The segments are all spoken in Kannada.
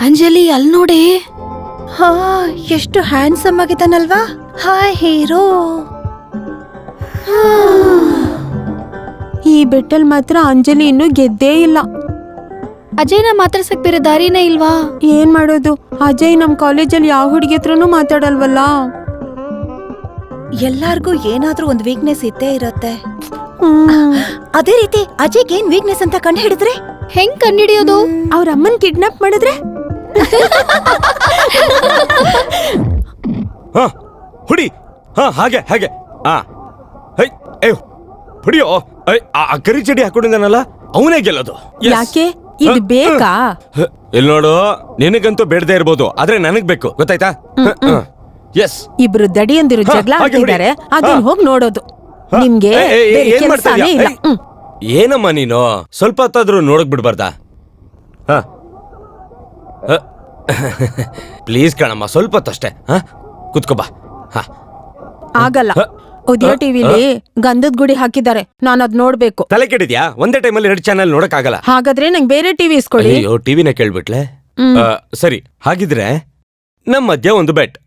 ಅಂಜಲಿ ಅಲ್ ನೋಡಿ? ಹಾ ಎಷ್ಟು ಹ್ಯಾಂಡ್ಸಮ್ ಆಗಿದ್ದಾನಲ್ವಾ? Hi hero. ಈ ಬೆಟ್ಟಲ್ ಮಾತ್ರ ಅಂಜಲಿ ಇನ್ನೂ ಗೆದ್ದೇ ಇಲ್ಲ. ಅಜಯ್ನ ಮಾತಾಡ್ಸಕ್ ಬೇರೆ ದಾರಿನೇ ಇಲ್ವಾ? ಏನ್ ಮಾಡೋದು? ಅಜಯ್ ನಮ್ ಕಾಲೇಜಲ್ಲಿ ಯಾವ ಹುಡುಗಿ ಹತ್ರನೂ ಮಾತಾಡಲ್ವಲ್ಲ? ಎಲ್ಲಾರ್ಗೂ ಏನಾದ್ರೂ ಒಂದು ವೀಕ್ನೆಸ್ ಇದ್ದೇ ಇರತ್ತೆ. ಹ್ಮ್. ಅದೇ ರೀತಿ ಅಜಯ್ಗೆ ಏನ್ ವೀಕ್ನೆಸ್ ಅಂತ ಕಂಡು ಹಿಡಿದ್ರೆ ಹೆಂಗ್ ಕಂಡಿಡಿಯೋದು ಅವ್ರ ಅಮ್ಮನ್ ಕಿಡ್ನಾಪ್ ಮಾಡಿದ್ರೆ? ಹಾ ಹುಡಿ. ಹಾ ಹಾಗೆ ಹಾಗೆ. ಹಾ ಹೈ ಏ ಹುಡಿಯೋ. ಐ, ಆ ಆ ಕರಿ ಚಡಿ ಹಾಕೊಂಡಿದ್ದಾನಲ್ಲ ಅವನೇ ಗೆಲ್ಲೋದು. Yes. ಯಾಕೆ? ಇದು ಬೇಕಾ? ಹ, ಇಲ್ ನೋಡು ನಿನಗಂತೂ ಬೇಡದೇ ಇರ್ಬೋದು ಆದ್ರೆ ನನಗ್ ಬೇಕು ಗೊತ್ತಾಯ್ತಾ? ಎಸ್ ಇಬ್ರು ದಡಿಯಂದಿರು ಹ, ಜಗಳ ಹಾಗೆ ಹೊಡಿ. ಆಡ್ತಿದ್ದಾರೆ ಅದನ್ನ ಹೋಗಿ ಹೋಗ್ ನೋಡೋದು ನಿಮ್ಗೆ ಬೇರೆ ಕೆಲ್ಸಾನೇ ಇಲ್ಲ. ಹ್ಮ್. ಏನಮ್ಮ ನೀನು? ಸ್ವಲ್ಪ ಹೊತ್ತಾದ್ರೂ ನೋಡಕ್ ಬಿಡ್ಬಾರ್ದಾ? ಹ. ಪ್ಲೀಸ್ ಕಣಮ್ಮ ಸ್ವಲ್ಪ ಹೊತ್ತಷ್ಟೇ ಹಾ? ಕುತ್ಕೋ ಬಾ. ಆಗಲ್ಲ. ಉದಯ. ಟಿವಿಲಿ ಗಂಧದ ಗುಡಿ ಹಾಕಿದ್ದಾರೆ. ನಾನು ಅದ್ ನೋಡ್ಬೇಕು. ತಲೆ ಕೆಡಿದ್ಯಾ? ಒಂದೇ ಟೈಮಲ್ಲಿ ಎರಡು ಚಾನಲ್ ನೋಡಕ್ ಆಗಲ್ಲ ಹಾಗಾದ್ರೆ ನಂಗೆ ಬೇರೆ ಟಿವಿ ಇಸ್ಕೊಳ್ಳಿ. ಅಯ್ಯೋ ಟಿವಿನ ಕೇಳ್ಬಿಟ್ಲೆ? ಹ್ಮ್. ಆ, ಸರಿ. ಹಾಗಿದ್ರೆ ನಮ್ಮ ಮಧ್ಯ ಒಂದು ಬೆಟ್.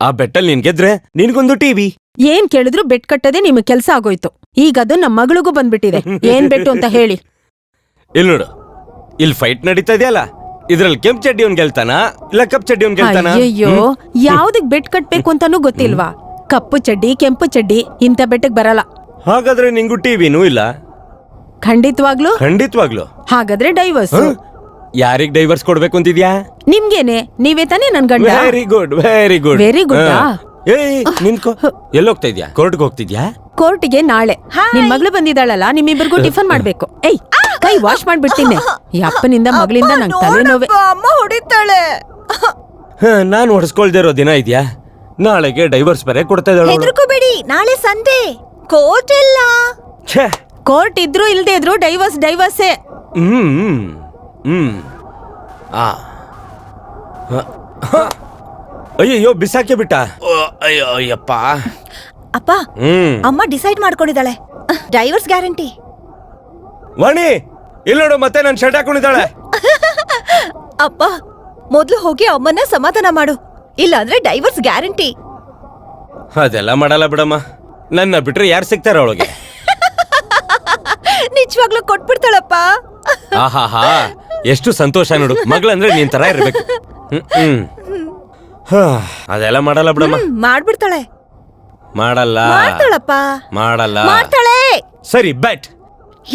ಆ ಬೆಟ್ಟಲ್ಲಿ ನೀನ್ ಗೆದ್ರೆ ನಿನ್ಗೊಂದು ಟಿವಿ. ಏನ್ ಕೇಳಿದ್ರು ಬೆಟ್ ಕಟ್ಟದೆ ನಿಮ್ ಕೆಲಸ ಆಗೋಯ್ತು. ಈಗ ಅದು ನಮ್ಮ ಮಗಳಿಗೂ ಬಂದ್ಬಿಟ್ಟಿದೆ. ಏನ್ ಬೆಟ್ಟು ಅಂತ ಹೇಳಿ. ಇಲ್ಲಿ ನೋಡು. ಇಲ್ಲಿ ಫೈಟ್ ನಡೀತಾ ಇದೆಯಲ್ಲ? ಇದ್ರಲ್ಲಿ ಕೆಂಪ್ ಚಡ್ಡಿ ಅವ್ನ್ ಗೆಲ್ತಾನ? ಇಲ್ಲ ಕಪ್ ಚಡ್ಡಿ ಅವ್ನ್ ಗೆಲ್ತಾನ? ಅಯ್ಯೋ? ಯಾವ್ದಕ್ ಬೆಟ್ ಕಟ್ಬೇಕು ಅಂತಾನೂ ಗೊತ್ತಿಲ್ವಾ? ಕಪ್ಪು ಚಡ್ಡಿ ಕೆಂಪು ಚಡ್ಡಿ ಇಂಥ ಬೆಟ್ಟಕ್ ಬರಲ್ಲ. ಹಾಗಾದ್ರೆ ನಿಂಗು ಟಿವಿನೂ ಇಲ್ಲ? ಖಂಡಿತವಾಗ್ಲು? ಖಂಡಿತವಾಗ್ಲು. ಹಾಗಾದ್ರೆ ಡೈವರ್ಸ್. ಯಾರಿಗ್ ಡೈವರ್ಸ್ ಕೊಡ್ಬೇಕು ಅಂತಿದ್ಯಾ? ನಿಮ್ಗೇನೆ? ನೀವೇ ತಾನೇ ನನ್ ಗಂಡ? Very good very good very good? ಏಯ್ ನಿಂತ್ಕೋ. ಎಲ್ಲೋಗ್ತಾ ಇದ್ಯಾ? ಕೋರ್ಟ್ಗೆ ಹೋಗ್ತಿದ್ಯಾ? ಕೋರ್ಟಿಗೆ ನಾಳೆ. ನಿನ್ ಮಗಳು ಬಂದಿದ್ದಾಳಲ್ಲ ನಿಮ್ಮಿಬ್ಬರಿಗೂ ಟಿಫನ್ ಮಾಡ್ಬೇಕು. ಏಯ್ ಕೈ ವಾಶ್ ಮಾಡ್ಬಿಡ್ತೀನಿ ಈ ಅಪ್ಪನಿಂದ ಮಗಳಿಂದ ನಂಗೆ ತಲೆನೋವೆ ಅಮ್ಮ ಹೊಡಿತಾಳೆ. ನಾನು ನಾನ್ ಹೊಡ್ಸ್ಕೊಳ್ದೇ ಇರೋ ದಿನ ಇದ್ಯಾ? ನಾಳೆಗೆ ಡೈವರ್ಸ್ ಬೇರೆ ಕೊಡ್ತಾ ಇದ್ದಾಳೆ ಅವ್ಳು. ಹೆದರ್ಕೋಬೇಡಿ ನಾಳೆ ಸಂಜೆ. ಕೋರ್ಟ್ ಇಲ್ಲ. ಛೇ. ಕೋರ್ಟ್ ಇದ್ರು ಇಲ್ದೇ ಇದ್ರು ಡೈವರ್ಸ್ ಡೈವರ್ಸೇ ಹ್ಮ್ ಹ್ಮ್, ಹ್ಮ್. ಆ. ಹ, ಹ. ಅಯ್ಯಯ್ಯೋ ಬಿಸಾಕೆ ಬಿಟ್ಟ. ಓ, ಅಯ್ಯೋ ಅಯ್ಯಪ್ಪ. ಅಪ್ಪ ಹ್ಮ್. ಅಮ್ಮ ಡಿಸೈಡ್ ಮಾಡ್ಕೊಂಡಿದ್ದಾಳೆ. ಡೈವರ್ಸ್ ಗ್ಯಾರಂಟಿ ವಾಣಿ ಇಲ್ಲ ನೋಡು ಮತ್ತೆ ನನ್ ಶರ್ಟ್ ಹಾಕೊಂಡಿದ್ದಾಳೆ. ಅಪ್ಪ ಮೊದಲು ಹೋಗಿ ಅಮ್ಮನ್ನ ಸಮಾಧಾನ ಮಾಡು. ಇಲ್ಲ ಅಂದ್ರೆ ಡೈವರ್ಸ್ ಗ್ಯಾರಂಟಿ ಅದೆಲ್ಲ ಮಾಡಲ್ಲ ಬಿಡಮ್ಮ. ನನ್ನ ಬಿಟ್ರೆ ಯಾರು ಸಿಗ್ತಾರ ಅವಳಿಗೆ? ನಿಜವಾಗ್ಲೂ ಕೊಟ್ಬಿಡ್ತಾಳಪ್ಪ. ಆಹಾಹಾ ಎಷ್ಟು ಸಂತೋಷ ನೋಡು. ಮಗಳಂದ್ರೆ ನೀನ್ ತರ ಇರ್ಬೇಕು. ಹ್ಮ್, ಹ್ಮ್. ಹಾ, ಅದೆಲ್ಲ ಮಾಡಲ್ಲ ಬಿಡಮ್ಮ. ಹ್ಮ್, ಮಾಡ್ಬಿಡ್ತಾಳೆ. ಮಾಡಲ್ಲ. ಮಾಡ್ತಾಳಪ್ಪ. ಮಾಡಲ್ಲ. ಮಾಡ್ತಾಳೆ. ಸರಿ ಬ್ಯಾಟ್.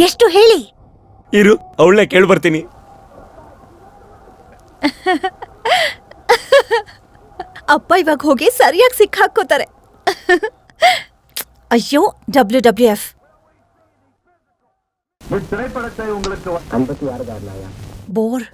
ಎಷ್ಟು ಹೇಳಿ? ಇರು ಅವಳನ್ನೇ ಕೇಳಿ ಬರ್ತೀನಿ. ಅಪ್ಪ ಇವಾಗ ಹೋಗಿ ಸರಿಯಾಗಿ ಸಿಕ್ಕಾಕೋತಾರೆ ಅಯ್ಯೋ W W F bore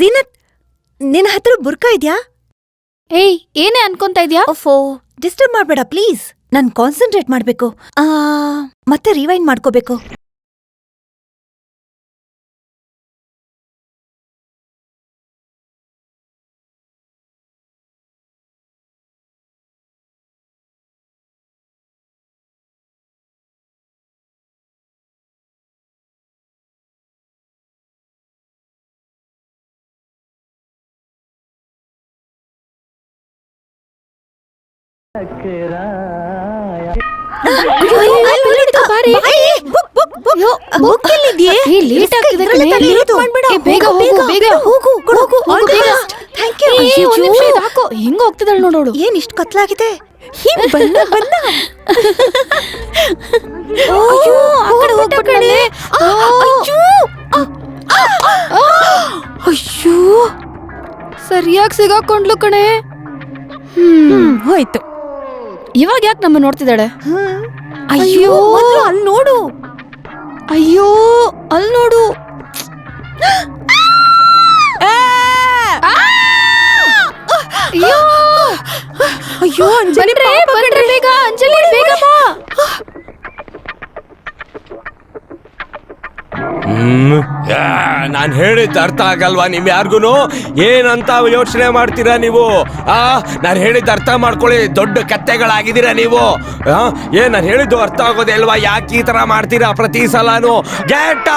Zeenat ನಿನ್ನ ಹತ್ರ ಬುರ್ಕಾ ಇದ್ಯಾ? ಏಯ್ ಏನೇ ಅನ್ಕೊಂತ ಇದ್ಯಾ? ಓಫೋ ಡಿಸ್ಟರ್ಬ್ ಮಾಡ್ಬೇಡ ಪ್ಲೀಸ್ ನಾನು ಕಾನ್ಸಂಟ್ರೇಟ್ ಮಾಡಬೇಕು. ಆ ಮತ್ತೆ ರಿವೈಂಡ್ ಮಾಡ್ಕೋಬೇಕು. ಹೆಂಗ ಹೋಗ್ತಿದ್ದಾಳ ನೋಡೋಡು ಏನ್ ಇಷ್ಟು ಕತ್ಲಾಗಿದೆ ಬನ್ನ ಬನ್ನ ಅಯ್ಯೋ ಆ ಕಡೆ ಹೋಗ್ಬಿಟ್ಲೇ. ಅಯ್ಯೋ ಸರಿಯಾಗಿ ಸಿಗಾಕೊಂಡ್ಲು ಕಣೆ ಹ್ಮ್ ಹೋಯ್ತು ಇವಾಗ ಯಾಕೆ ನಮ್ಮ ನೋಡ್ತಿದ್ದಾಳೆ? ಅಯ್ಯೋ! ಅಲ್ಲಿ ನೋಡು. ಅಯ್ಯೋ! ಅಲ್ಲಿ ನೋಡು. ಅಯ್ಯೋ! ಅಯ್ಯೋ ಅಂಜಲಿ ಬೇಗ ಅಂಜಲಿ ಬೇಗ ಬಾ ಹ್ಮ್ ನಾನು ಹೇಳಿದ್ದು ಅರ್ಥ ಆಗಲ್ವಾ ನಿಮ್ ಯಾರಿಗೂ ಏನಂತ ಯೋಚನೆ ಮಾಡ್ತೀರಾ ನೀವು? ಆ ನಾನು ಹೇಳಿದ್ದು ಅರ್ಥ ಮಾಡ್ಕೊಳ್ಳಿ ದೊಡ್ಡ ಕತ್ತೆಗಳಾಗಿದ್ದೀರಾ ನೀವು? ಆ, ಏನ್ ನಾನು ಹೇಳಿದ್ದು ಅರ್ಥ ಆಗೋದೇ ಅಲ್ವಾ ಯಾಕೆ ಈ ತರ ಮಾಡ್ತೀರಾ ಪ್ರತಿ ಸಲಾನು? ಗೆಟ್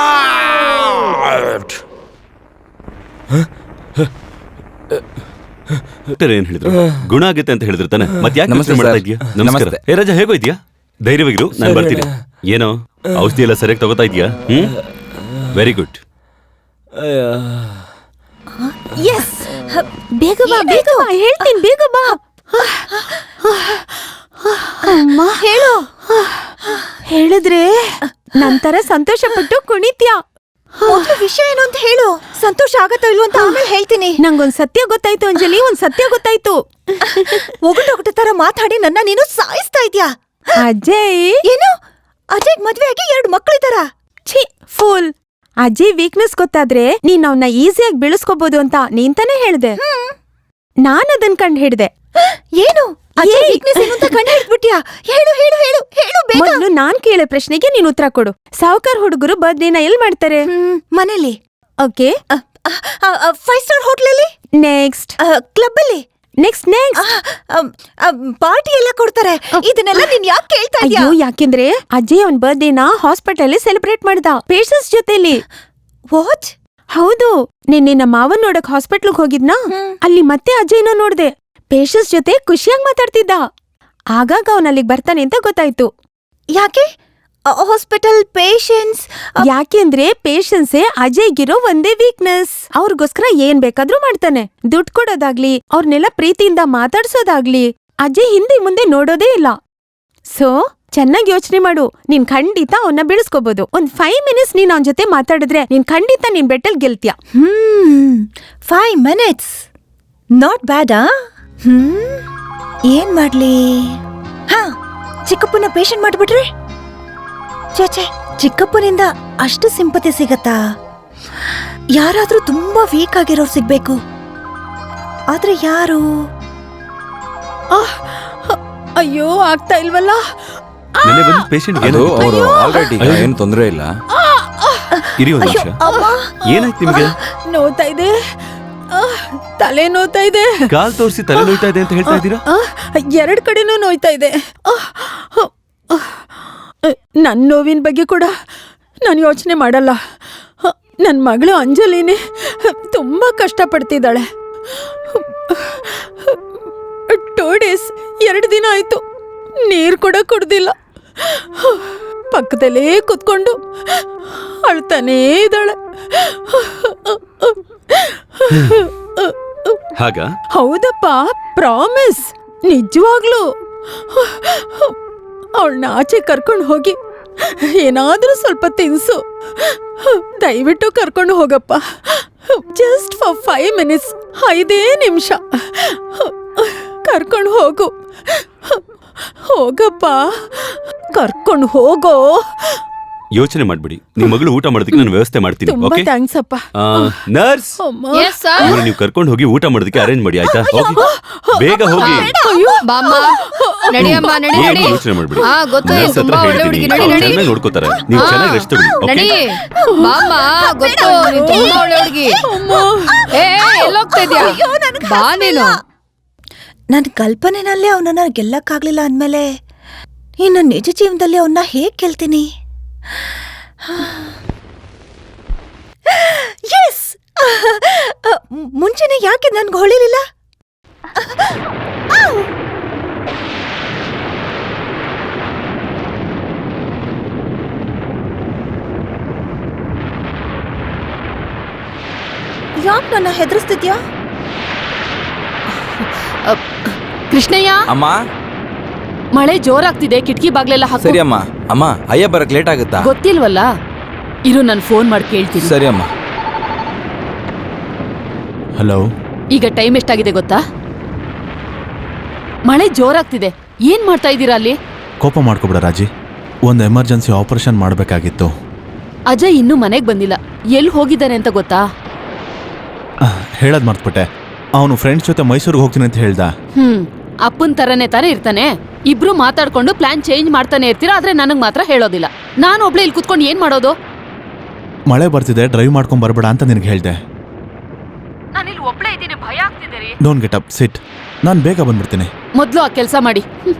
ಏನ್ ಹೇಳಿದ್ರು? ಗುಣ ಆಗುತ್ತೆ ಅಂತ ಹೇಳಿದ್ರು ತಾನೆ. ಮತ್ತೆ ಯಾಕೆ ನಮಸ್ತೆ ಮಾಡ್ತಾ ಸರ್. ಇದೀಯಾ ನಮಸ್ಕಾರ. ನಮಸ್ತೆ. ಏ ರಾಜ ಹೇಗೋ ಇದೆಯಾ ಧೈರ್ಯವಾಗಿರು ನಾನು ಬರ್ತೀನಿ. ಏನೋ? ಔಷಧಿ ಎಲ್ಲ ಸರಿಯಾಗಿ ತಗೋತಾ ಇದೀಯಾ ಹ್ಮ್? ವೆರಿ ಗುಡ್ ಎಸ್ ಬೇಗ ಬಾ ಬೇಗ ಬಾ. ಹೇಳ್ತೀನಿ ಬೇಗ ಬಾ. ಅಮ್ಮ. ಹೇಳು. ಹೇಳಿದ್ರೆ ನಂತರ ಸಂತೋಷ ಪಟ್ಟು ಕುಣಿತ್ಯ? ಮೊದ್ಲು ವಿಷಯ ಏನು ಅಂತ ಹೇಳು. ಸಂತೋಷ ಆಗತ್ತೋ ಇಲ್ವೋ ಅಂತ ಆಮೇಲೆ ಹೇಳ್ತೀನಿ. ನಂಗೊಂದ್ ಸತ್ಯ ಗೊತ್ತಾಯ್ತು ಅಂಜಲಿ ಒಂದ್ ಸತ್ಯ ಗೊತ್ತಾಯ್ತು. ಒಗಟು ಒಗಟು ತರ ಮಾತಾಡಿ ನನ್ನ ನೀನು ಸಾಯಿಸ್ತಾ ಇದ್ಯಾ? ಅಜಯ್. ಏನು? ಅಜಯ್ ಮದ್ವೆ ಆಗಿ ಎರಡು ಮಕ್ಕಳಿದಾರ ಛೀ ಫೂಲ್. ಅಜಯ್ ವೀಕ್ನೆಸ್ ಗೊತ್ತಾದ್ರೆ ನೀನ್ ಅವನ್ನ ಈಸಿಯಾಗಿ ಬೆಳೆಸ್ಕೋಬಹುದು ಅಂತ ನೀನ್ ತಾನೇ ಹೇಳ್ದೆ. ನಾನ್ ಅದನ್ ಕಂಡ್ ಹಿಡ್ದೆ. ಏನು? ಅಜಯ್ ಏಯ್! ವೀಕ್ನೆಸ್ ಏನು ಅಂತ ಕಂಡು ಹಿಡ್ಬಿಟ್ಯಾ ಹೇಳು ಹೇಳು ಹೇಳು ಹೇಳು ಬೇಗ. ಮೊದ್ಲು ನಾನ್ ಕೇಳೋ ಪ್ರಶ್ನೆಗೆ ನೀನ್ ಉತ್ತರ ಕೊಡು. ಸಾವುಕಾರ್ ಹುಡುಗರು ಬರ್ತ್ಡೇನ ಎಲ್ ಮಾಡ್ತಾರೆ? ಹ್ಮ್, ಮನೇಲಿ ಓಕೆ ಫೈವ್ ಸ್ಟಾರ್ ಹೋಟ್ಲಲ್ಲಿ ನೆಕ್ಸ್ಟ್ ಕ್ಲಬ್ ಅಲ್ಲಿ? ನೆಕ್ಸ್ಟ್ ನೆಕ್ಸ್ಟ್ ಪಾರ್ಟಿ ಎಲ್ಲ ಕೊಡ್ತಾರೆ. ಇದನ್ನೆಲ್ಲ ನೀನ್ ಯಾಕೆ ಕೇಳ್ತಾ ಇದ್ಯಾ? ಅಯ್ಯೋ ಯಾಕೆಂದ್ರೆ ಅಜಯ್ ಅವನ್ ಬರ್ತ್ಡೇನ ಹಾಸ್ಪಿಟಲ್ ಅಲ್ಲಿ ಸೆಲೆಬ್ರೇಟ್ ಮಾಡ್ದ ಪೇಷನ್ಸ್ ಜೊತೆಲಿ. ವಾಚ್ ಹೌದು ನಿನ್ನೆ ನಮ್ಮ ಮಾವನ್ ನೋಡಕ್ ಹಾಸ್ಪಿಟ್ಲ್ಗ್ ಹೋಗಿದ್ನಾ? ಅಲ್ಲಿ ಮತ್ತೆ ಅಜಯ್ನ ನೋಡ್ದೆ. ಪೇಷನ್ಸ್ ಜೊತೆ ಖುಷಿಯಾಗಿ ಮಾತಾಡ್ತಿದ್ದ. ಆಗಾಗ ಅವನ್ ಅಲ್ಲಿಗೆ ಬರ್ತಾನೆ ಅಂತ ಗೊತ್ತಾಯ್ತು. ಯಾಕೆ? ಹಾಸ್ಪಿಟಲ್ ಪೇಷನ್ಸ್ ಯಾಕೆಂದ್ರೆ ಪೇಷನ್ಸೇ ಅಜಯ್ಗಿರೋ ಒಂದೇ ವೀಕ್ನೆಸ್ ಅವ್ರಿಗೋಸ್ಕರ ಏನ್ ಬೇಕಾದ್ರೂ ಮಾಡ್ತಾನೆ. ದುಡ್ಡು ಕೊಡೋದಾಗ್ಲಿ ಅವ್ರನ್ನೆಲ್ಲ ಪ್ರೀತಿಯಿಂದ ಮಾತಾಡ್ಸೋದಾಗ್ಲಿ ಅಜಯ್ ಹಿಂದೆ ಮುಂದೆ ನೋಡೋದೇ ಇಲ್ಲ. ಸೊ ಚೆನ್ನಾಗಿ ಯೋಚನೆ ಮಾಡು. ನೀನ್ ಖಂಡಿತ ಅವನ್ನ ಬೆಳೆಸ್ಕೋಬಹುದು ಒಂದ್ ಫೈವ್ ಮಿನಿಟ್ಸ್ ನೀನ್ ಅವನ ಜೊತೆ ಮಾತಾಡಿದ್ರೆ ನೀನ್ ಖಂಡಿತ ನಿನ್ ಬೆಟ್ಟಲ್ ಗೆಲ್ತೀಯ. Hmm five minutes not bad hmm ಏನ್ ಮಾಡ್ಲಿ? ಹಾ ಚಿಕ್ಕಪ್ಪನ ಪೇಷಂಟ್ ಮಾಡ್ಬಿಟ್ರೆ? ಚೇಚೆ ಚಿಕ್ಕಪ್ಪನಿಂದ ಅಷ್ಟು ಸಿಂಪತಿ ಸಿಗತ್ತಾ? ಯಾರಾದ್ರೂ ತುಂಬಾ ವೀಕ್ ಆಗಿರೋರು ಸಿಗ್ಬೇಕು. ಆದ್ರೆ ಯಾರು? ಅಯ್ಯೋ ಆಗ್ತಾ ಇಲ್ವಲ್ಲ? ನೆನ್ನೆ ಬಂದ ಪೇಷಂಟ್ ಅದು ಅವರು ಆಲ್ರೆಡಿ ಏನು ತೊಂದರೆ ಇಲ್ಲ. ಇರಿ ಒಂದ್ ನಿಮಿಷ. ಏನಾಯ್ತು ನಿಮಗೆ? ನೋತಾ ಇದೆ. ಆಹ್, ತಲೆ ನೋತಾ ಇದೆ. ಕಾಲ್ ತೋರಿಸಿ ತಲೆ ನೋಯ್ತಾ ಇದೆ ಅಂತ ಹೇಳ್ತಾ ಇದ್ದೀರಾ? ಆಹ್, ಎರಡ್ ಕಡೆನೂ ನೋಯ್ತಾ ಇದೆ. ಆಹ್, ಆಹ್, ಆಹ್. ನನ್ ನೋವಿನ ಬಗ್ಗೆ ಕೂಡ ನಾನು ಯೋಚನೆ ಮಾಡಲ್ಲ. ನನ್ನ ಮಗಳು ಅಂಜಲಿನೇ ತುಂಬ ಕಷ್ಟಪಡ್ತಿದ್ದಾಳೆ. ಟೂ ಡೇಸ್ ಎರಡು ದಿನ ಆಯಿತು. ನೀರು ಕೂಡ ಕುಡ್ದಿಲ್ಲ. ಪಕ್ಕದಲ್ಲೇ ಕುತ್ಕೊಂಡು ಅಳ್ತಾನೇ ಇದ್ದಾಳೆ. ಹಾಗ? ಹೌದಪ್ಪ ಪ್ರಾಮಿಸ್ ನಿಜವಾಗ್ಲು. ಅವಳನ್ನ ಆಚೆ ಕರ್ಕೊಂಡು ಹೋಗಿ, ಏನಾದರೂ ಸ್ವಲ್ಪ ತಿನ್ಸು. ದಯವಿಟ್ಟು ಕರ್ಕೊಂಡು ಹೋಗಪ್ಪ. ಜಸ್ಟ್ ಫಾರ್ ಫೈವ್ ಮಿನಿಟ್ಸ್ ಐದೇ ನಿಮಿಷ. ಕರ್ಕೊಂಡು ಹೋಗು. ಹೋಗಪ್ಪ. ಕರ್ಕೊಂಡು ಹೋಗೋ. ಯೋಚನೆ ಮಾಡ್ಬಿಡಿ. ನಿಮ್ ಮಗಳು ಊಟ ಮಾಡೋದಕ್ಕೆ ನಾನು ವ್ಯವಸ್ಥೆ ಮಾಡ್ತೀನಿ ತುಂಬಾ ಓಕೆ? ಥ್ಯಾಂಕ್ಸ್ ಅಪ್ಪ. ನರ್ಸ್? ಅಮ್ಮ. ಎಸ್ ಸರ್ ಇವ್ರು ನೀವು ಕರ್ಕೊಂಡು ಹೋಗಿ ಊಟ ಮಾಡೋದಕ್ಕೆ ಅರೇಂಜ್ ಮಾಡಿ ಆಯ್ತಾ? ಹೋಗಿ. ಬೇಗ ಹೋಗಿ. ಅಯ್ಯೋ. ಬಾಮ್ಮ ನಡಿಯಮ್ಮ ನಡಿ ಏನು ನಡಿ. ಯೋಚನೆ ಮಾಡ್ಬಿಡಿ. ಹಾ ಗೊತ್ತು ನೀನ್ ನರ್ಸ್ ಹತ್ರ ತುಂಬಾ ಒಳ್ಳೆ ಹೇಳ್ತೀನಿ. ಹುಡುಗಿ ನಡಿ ಅವ್ರು ನಡಿ. ಚೆನ್ನಾಗಿ ನೋಡ್ಕೋತಾರೆ. ನೀವು ಚೆನ್ನಾಗಿ ರೆಸ್ಟ್ ತಗೊಳ್ಳಿ ನಡಿ. ಓಕೆ ಬಾಮ್ಮ ಗೊತ್ತು ನೀನ್ ತುಂಬಾ ಒಳ್ಳೆ ಹುಡುಗಿ ಏ ಎಲ್ಲೋಗ್ತಾ ಇದ್ಯಾ? ಬಾ ನೀನು. ನನ್ನ ಕಲ್ಪನೆನಲ್ಲೇ ಅವನನ್ನ ಗೆಲ್ಲಕ್ಕಾಗ್ಲಿಲ್ಲ ಅಂದ್ಮೇಲೆ ಇನ್ನು ನಿಜ ಜೀವನದಲ್ಲಿ ಅವನ್ನ ಹೇಗ್ ಗೆಲ್ತೀನಿ? ಎಸ್ ಮುಂಚೆನೆ ಯಾಕೆ ನನ್ಗೆ ಹೊಳಿಲಿಲ್ಲ? ಯಾಕೆ ನನ್ನ ಹೆದರಿಸ್ತಿದ್ಯಾ? ಕೃಷ್ಣಯ್ಯ? ಅಮ್ಮ? ಮಳೆ ಜೋರಾಗ್ತಿದೆ ಕಿಟಕಿ ಬಾಗ್ಲೆಲ್ಲ ಹಾಕು. ಸರಿ ಅಮ್ಮ. ಅಮ್ಮ ಅಯ್ಯ ಬರಕ್ ಲೇಟ್ ಆಗುತ್ತಾ? ಗೊತ್ತಿಲ್ವಲ್ಲ? ಇರು ನಾನು ಫೋನ್ ಮಾಡಿ ಕೇಳ್ತೀನಿ. ಸರಿ ಅಮ್ಮ. ಹಲೋ ಈಗ ಟೈಮ್ ಎಷ್ಟಾಗಿದೆ ಗೊತ್ತಾ? ಮಳೆ ಜೋರಾಗ್ತಿದೆ. ಏನ್ ಮಾಡ್ತಾ ಇದ್ದೀರಾ ಅಲ್ಲಿ? ಕೋಪ ಮಾಡ್ಕೊಬಿಡ ರಾಜಿ. ಒಂದು ಎಮರ್ಜೆನ್ಸಿ ಆಪರೇಷನ್ ಮಾಡಬೇಕಾಗಿತ್ತು. ಅಜಯ್ ಇನ್ನೂ ಮನೆಗೆ ಬಂದಿಲ್ಲ. ಎಲ್ಲಿ ಹೋಗಿದ್ದಾನೆ ಅಂತ ಗೊತ್ತಾ? ಹೇಳೋದು ಮರ್ತ್ಬಿಟ್ಟೆ. ಅವನು ಫ್ರೆಂಡ್ಸ್ ಜೊತೆ ಮೈಸೂರಿಗೆ ಹೋಗ್ತೀನಿ ಅಂತ ಹೇಳ್ದ. ಹ್ಮ್. ಅಪ್ಪನ್ ತರನೇ ತಾನೇ ಇರ್ತಾನೆ. ಇಬ್ರು ಮಾತಾಡ್ಕೊಂಡು ಪ್ಲಾನ್ ಚೇಂಜ್ ಮಾಡ್ತಾನೆ ಇರ್ತೀರಾ ಆದ್ರೆ ನನಗ್ ಮಾತ್ರ ಹೇಳೋದಿಲ್ಲ. ನಾನು ಒಬ್ಳೆ ಇಲ್ಲಿ ಕುತ್ಕೊಂಡು ಏನ್ ಮಾಡೋದು? ಮಳೆ ಬರ್ತಿದೆ ಡ್ರೈವ್ ಮಾಡ್ಕೊಂಡ್ ಬರಬೇಡ ಅಂತ ನಿನಗೆ ಹೇಳ್ದೆ. ನಾನು ಇಲ್ಲಿ ಒಬ್ಳೆ ಇದ್ದೀನಿ ಭಯ ಆಗ್ತಿದೆ ರೀ. ಡೋಂಟ್ ಗೆಟ್ ಅಪ್ ಸಿಟ್ ನಾನು ಬೇಗ ಬಂದ್ಬಿಡ್ತೀನಿ. ಮೊದ್ಲು ಆ ಕೆಲಸ ಮಾಡಿ. ಹ್ಮ್.